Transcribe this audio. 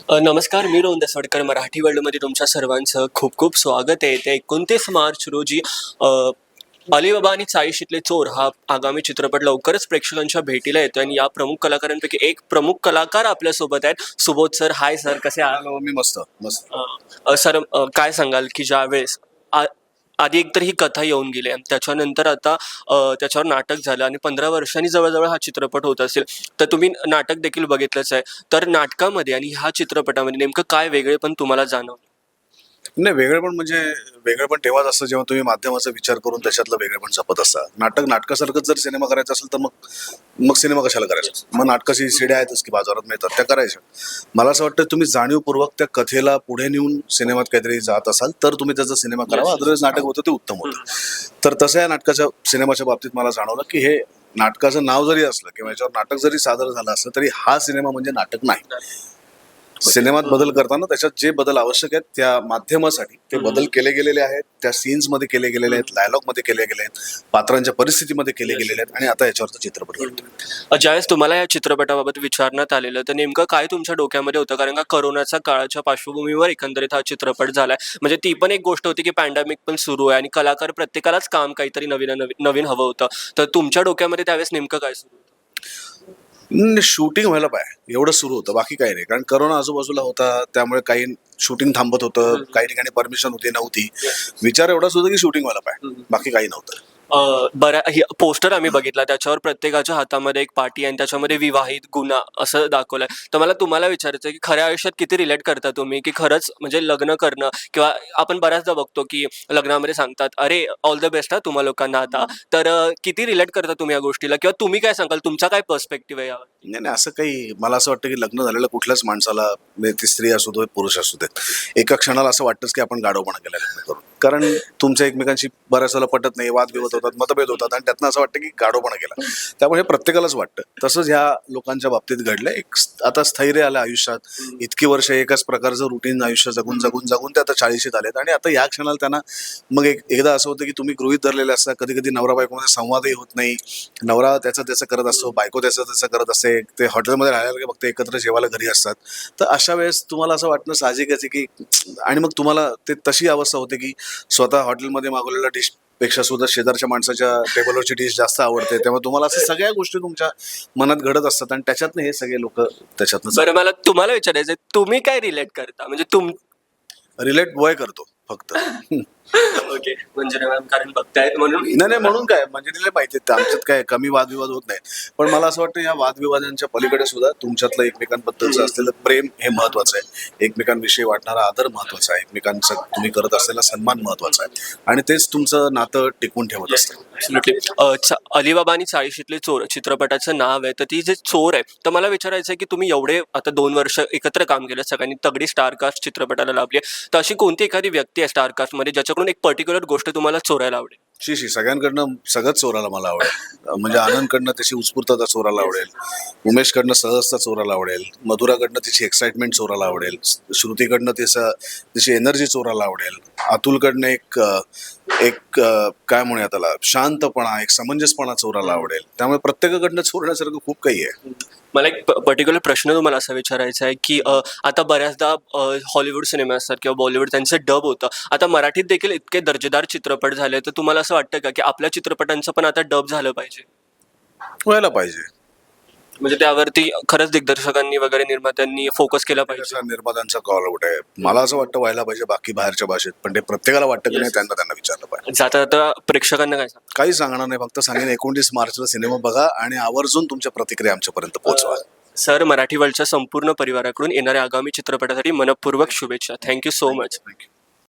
नमस्कार मी रोहन दसवडकर मराठी वर्ल्डमध्ये तुमच्या सर्वांचं खूप खूप स्वागत आहे. ते एकोणतीस मार्च रोजी अलिबाबा आणि चाळीशीतले चोर हा आगामी चित्रपट लवकरच प्रेक्षकांच्या भेटीला येतोय आणि या प्रमुख कलाकारांपैकी एक प्रमुख कलाकार आपल्यासोबत आहेत. सुबोध सर हाय सर कसे आहात? मी मस्त मस्त. सर काय सांगाल की ज्या वेळेस आ- आधी एकतर ही कथा येऊन गेली आणि त्याच्यानंतर आता त्याच्यावर नाटक झालं आणि पंधरा वर्षांनी जवळजवळ हा चित्रपट होत असेल. तर तुम्ही नाटक देखील बघितलंच आहे. तर नाटकामध्ये आणि ह्या चित्रपटामध्ये नेमकं काय वेगळे पण तुम्हाला जाणवलं? नाही वेगळं पण म्हणजे वेगळं पण तेव्हाच असतं जेव्हा तुम्ही माध्यमाचा विचार करून त्याच्यातलं वेगळं पण जपत असता. नाटक नाटकासारखंच जर सिनेमा करायचा असेल तर मग मग सिनेमा कशाला करायचा? मग नाटकाची शिड्या आहेतच की बाजारात मिळतात त्या करायच्या. मला असं वाटतं तुम्ही जाणीवपूर्वक त्या कथेला पुढे नेऊन सिनेमात काहीतरी जात असाल तर तुम्ही त्याचा सिनेमा करावा. अदरवाईज नाटक होतं ते उत्तम होतं. तर तसं या नाटकाच्या सिनेमाच्या बाबतीत मला जाणवलं की हे नाटकाचं नाव जरी असलं किंवा याच्यावर नाटक जरी सादर झालं असलं तरी हा सिनेमा म्हणजे नाटक नाही. सिनेमात बदल करताना त्याच्यात जे बदल आवश्यक आहेत त्या माध्यमासाठी ते. बदल केले गेलेले आहेत त्या सीन्समध्ये केले गेलेले आहेत डायलॉगमध्ये केले गेले आहेत पात्रांच्या परिस्थितीमध्ये केले. गेलेले आहेत आणि आता याच्यावर चित्रपट अ, ज्यावेळेस तुम्हाला या चित्रपटाबाबत विचारण्यात आलेलं तर नेमकं काय तुमच्या डोक्यामध्ये होतं? कारण का करोनाच्या काळाच्या पार्श्वभूमीवर एकंदरीत हा चित्रपट झालाय. म्हणजे ती पण एक गोष्ट होती की पॅन्डेमिक पण सुरू आहे आणि कलाकार प्रत्येकालाच काम काहीतरी नवीन नवीन नवीन हवं होतं. तर तुमच्या डोक्यामध्ये त्यावेळेस नेमकं काय सुरू होतं? शूटिंग व्हायला पाहिजे एवढं सुरू होतं. बाकी काही नाही. कारण करोना आजूबाजूला होता. त्यामुळे काही शूटिंग थांबत होतं. काही ठिकाणी परमिशन होती नव्हती. विचार एवढाच होता की शूटिंग व्हायला पाहिजे हम्म. बाकी काही नव्हतं. बऱ्या पोस्टर आम्ही बघितला. त्याच्यावर प्रत्येकाच्या हातामध्ये एक पार्टी आणि त्याच्यामध्ये विवाहित गुन्हा असं दाखवलंय. तर मला तुम्हाला विचारायचं की खऱ्या आयुष्यात किती रिलेट करता तुम्ही? की खरंच म्हणजे लग्न करणं किंवा आपण बऱ्याचदा बघतो की लग्नामध्ये सांगतात अरे ऑल द बेस्ट हा तुम्हा लोकांना आता. तर किती रिलेट करता तुम्ही या गोष्टीला? किंवा तुम्ही काय सांगाल? तुमचा काय पर्स्पेक्टिव्ह आहे यावर? नाही नाही असं काही मला असं वाटतं की लग्न झालेल्या कुठल्याच माणसाला म्हणजे ती स्त्री असू दे पुरुष असू देत. एका क्षणाला असं वाटतंच की आपण गाडवपणा केला लग्न करून. कारण तुमच्या एकमेकांशी बऱ्याच वेळेला पटत नाही वादविवाद होतात मतभेद होतात आणि त्यातनं असं वाटतं की गाडवपणा केला. त्यामुळे हे प्रत्येकालाच वाटतं. तसंच ह्या लोकांच्या बाबतीत घडलं एक आता स्थैर्य आलं आयुष्यात. इतकी वर्ष एकाच प्रकारचं रुटीन आयुष्य जगून जगून जगून ते आता चाळीशीत आलेत. आणि आता या क्षणाला त्यांना मग एक एकदा असं होतं की तुम्ही गृहित धरलेले असता कधी कधी नवरा बायकोमध्ये संवादही होत नाही. नवरा त्याचं त्याचं करत असतो बायको त्याचं त्याचं करत असते. ते हॉटेलमध्ये राहायला फक्त एकत्र जेवायला घरी असतात. तर अशा वेळेस तुम्हाला असं वाटणं साहजिकच आहे की आणि मग तुम्हाला ते तशी अवस्था होते की स्वतः हॉटेलमध्ये मागवलेला डिशपेक्षा सुद्धा शेजारच्या माणसाच्या टेबलवरची डिश जास्त आवडते. त्यामुळे तुम्हाला असं सगळ्या गोष्टी तुमच्या मनात घडत असतात आणि त्याच्यातनं हे सगळे लोक त्याच्यातनं बरं मला तुम्हाला विचारायचं तुम्ही काय रिलेट करता? म्हणजे तुम रिलेट वय करतो फक्त. ओके. म्हणजे मॅम कारण बघतायत म्हणून. नाही नाही म्हणून काय? म्हणजे तिला माहिती आहे, आमच्यात काय कमी वादविवाद होत नाही. पण मला असं वाटतं या वादविवादांच्या पलीकडे सुद्धा तुमच्यातलं एकमेकांबद्दलचं असलेलं प्रेम हे महत्वाचं आहे. एकमेकांविषयी वाटणारा आदर महत्त्वाचा आहे. एकमेकांचा तुम्ही करत असलेला सन्मान महत्त्वाचा आहे. आणि तेच तुमचं नातं टिकवून ठेवत असतं. चा- अलिबाबा आणि चाळीशीतले चोर चित्रपटाचं नाव आहे तर ती जे चोर आहे तर मला विचारायचं आहे की तुम्ही एवढे आता दोन वर्ष एकत्र काम केलं सगळ्यांनी तगडी स्टारकास्ट चित्रपटाला लाभली तर अशी कोणती एखादी व्यक्ती आहे स्टारकास्टमध्ये ज्याच्याकडून एक पर्टिक्युलर गोष्ट तुम्हाला चोरायला आवडेल. शी शी सगळ्यांकडनं सगळंच चोराला मला आवडेल. म्हणजे आनंदकडनं त्याची उत्स्फूर्तता चोराला आवडेल. उमेशकडनं सहजता चोराला आवडेल. मधुराकडनं तिची एक्साइटमेंट चोराला आवडेल. श्रुतीकडनं तिचं तिची एनर्जी चोराला आवडेल. अतुलकडनं एक एक काय म्हणूया त्याला शांतपणा एक समंजसपणा चोराला आवडेल. त्यामुळे प्रत्येकाकडनं चोरण्यासारखं खूप काही आहे. मला एक पर्टिक्युलर प्रश्न तुम्हाला असा विचारायचा आहे की अ, आता बऱ्याचदा अ, हॉलिवूड सिनेमे असतात किंवा बॉलिवूड त्यांचं डब होतं. आता मराठीत देखील इतके दर्जेदार चित्रपट झाले तर तुम्हाला असं वाटतं का की आपल्या चित्रपटांचं पण आता डब झालं पाहिजे? व्हायला पाहिजे. म्हणजे त्यावरती खरंच दिग्दर्शकांनी वगैरे निर्मात्यांनी फोकस केला पाहिजे. त्याचा निर्मात्यांचा कॉल आउट आहे मला असं वाटतं व्हायला पाहिजे बाकी बाहेरच्या भाषेत. पण ते प्रत्येकाला वाटतं की नाही. त्यांना त्यांना विचारलं पाहिजे. जाता जाता प्रेक्षकांना काय सांग काही सांगणार नाही. फक्त सांगेन एकोणतीस मार्चला सिनेमा बघा आणि आवर्जून तुमच्या प्रतिक्रिया आमच्यापर्यंत पोहोचवा. सर मराठी वर्ल्डच्या संपूर्ण परिवाराकडून येणाऱ्या आगामी चित्रपटासाठी मनपूर्वक शुभेच्छा. Thank you so much thank you